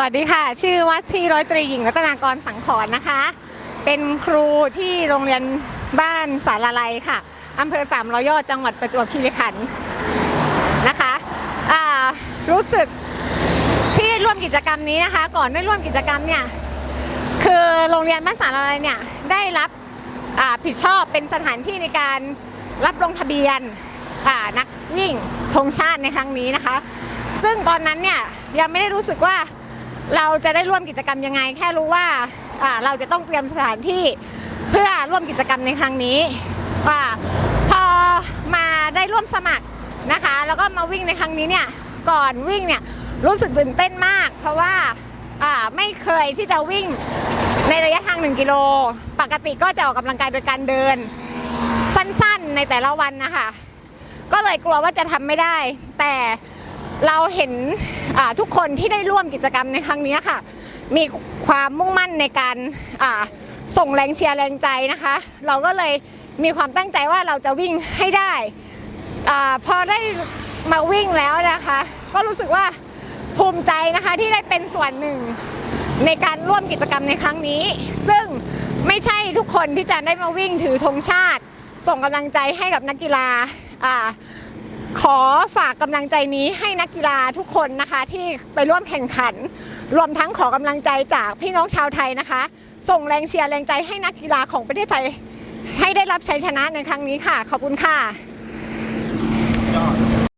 วัสดีค่ะ ชื่อว่าที่ร้อยตรีหญิงรัตนากรสังขรนนะคะ เป็นครูที่โรงเรียนบ้านสารลัยค่ะอำเภอสามร้อยยอดจังหวัดประจวบคีรีขันธ์นะคะรู้สึกที่ร่วมกิจกรรมนี้นะคะ ก่อนได้ร่วมกิจกรรมเนี่ยคือโรงเรียนบ้านสารลัยเนี่ยได้รับผิดชอบเป็นสถานที่ในการรับลงทะเบียนนักวิ่งธงชาติในครั้งนี้นะคะ ซึ่งตอนนั้นเนี่ยยังไม่ได้รู้สึกว่า เราจะได้ร่วมกิจกรรมยังไง แค่รู้ว่าเราจะต้องเตรียมสถานที่เพื่อร่วมกิจกรรมในครั้งนี้ว่าพอมาได้ร่วมสมัครนะคะ แล้วก็มาวิ่งในครั้งนี้เนี่ยก่อนวิ่งเนี่ยรู้สึกตื่นเต้นมาก เพราะว่าอ่าไม่เคยที่จะวิ่งในระยะทาง 1 กิโล ปกติก็จะออกกำลังกายโดยการเดิน สั้นๆในแต่ละวันนะคะ ก็เลยกลัวว่าจะทำไม่ได้ แต่ เราเห็นทุกคนที่ได้ร่วมกิจกรรมในครั้งนี้ค่ะ มีความมุ่งมั่นในการส่งแรงเชียร์แรงใจนะคะ เราก็เลยมีความตั้งใจว่าเราจะวิ่งให้ได้อพอได้มาวิ่งแล้วนะคะ ก็รู้สึกว่าภูมิใจนะคะที่ได้เป็นส่วนหนึ่งในการร่วมกิจกรรมในครั้งนี้ ซึ่งไม่ใช่ทุกคนที่จะได้มาวิ่งถือธงชาติ ส่งกำลังใจให้กับนักกีฬา ขอฝากกำลังใจนี้ให้นักกีฬาทุกคนนะคะที่ไปร่วมแข่งขัน รวมทั้งขอกำลังใจจากพี่น้องชาวไทยนะคะ ส่งแรงเชียร์แรงใจให้นักกีฬาของประเทศไทย ให้ได้รับชัยชนะในครั้งนี้ค่ะ ขอบคุณค่ะ